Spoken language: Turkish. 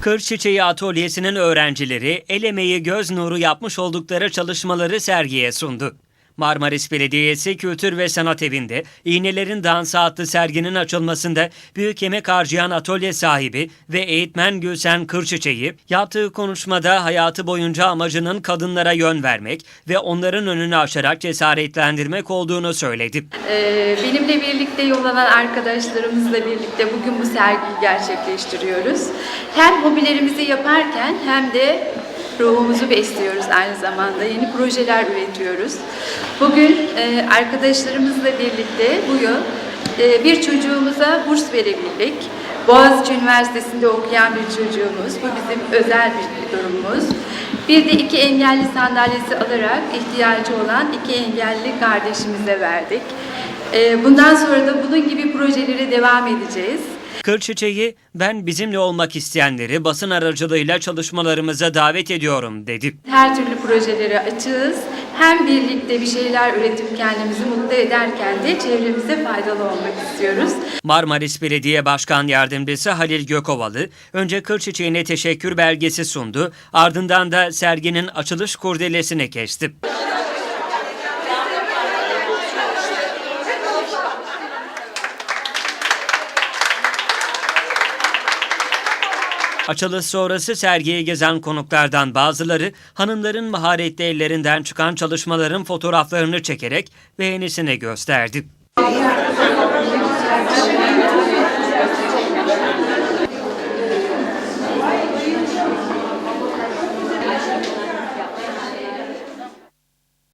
Kır Atölyesi'nin öğrencileri el emeği göz nuru yapmış oldukları çalışmaları sergiye sundu. Marmaris Belediyesi Kültür ve Sanat Evi'nde İğnelerin Dansı adlı serginin açılmasında büyük emek harcayan atölye sahibi ve eğitmen Gülsen Kırçiçeği yaptığı konuşmada hayatı boyunca amacının kadınlara yön vermek ve onların önünü aşarak cesaretlendirmek olduğunu söyledi. Ee, Benimle birlikte yol alan arkadaşlarımızla birlikte bugün bu sergiyi gerçekleştiriyoruz. Hem hobilerimizi yaparken hem de ruhumuzu besliyoruz aynı zamanda. Yeni projeler üretiyoruz. Bugün e, arkadaşlarımızla birlikte bu yıl e, bir çocuğumuza burs verebildik. Boğaziçi Üniversitesi'nde okuyan bir çocuğumuz. Bu bizim özel bir durumumuz. Bir de iki engelli sandalyesi alarak ihtiyacı olan iki engelli kardeşimize verdik. Ee, Bundan sonra da bunun gibi projelere devam edeceğiz. Kır Çiçeği, ben bizimle olmak isteyenleri basın aracılığıyla çalışmalarımıza davet ediyorum dedi. Her türlü projelere açığız. Hem birlikte bir şeyler üretip kendimizi mutlu ederken de çevremize faydalı olmak istiyoruz. Marmaris Belediye Başkan Yardımcısı Halil Gökovalı önce Kır Çiçeği'ne teşekkür belgesi sundu, ardından da serginin açılış kurdelesini kesti. Açılış sonrası sergiyi gezen konuklardan bazıları hanımların maharetli ellerinden çıkan çalışmaların fotoğraflarını çekerek beğenisini gösterdi.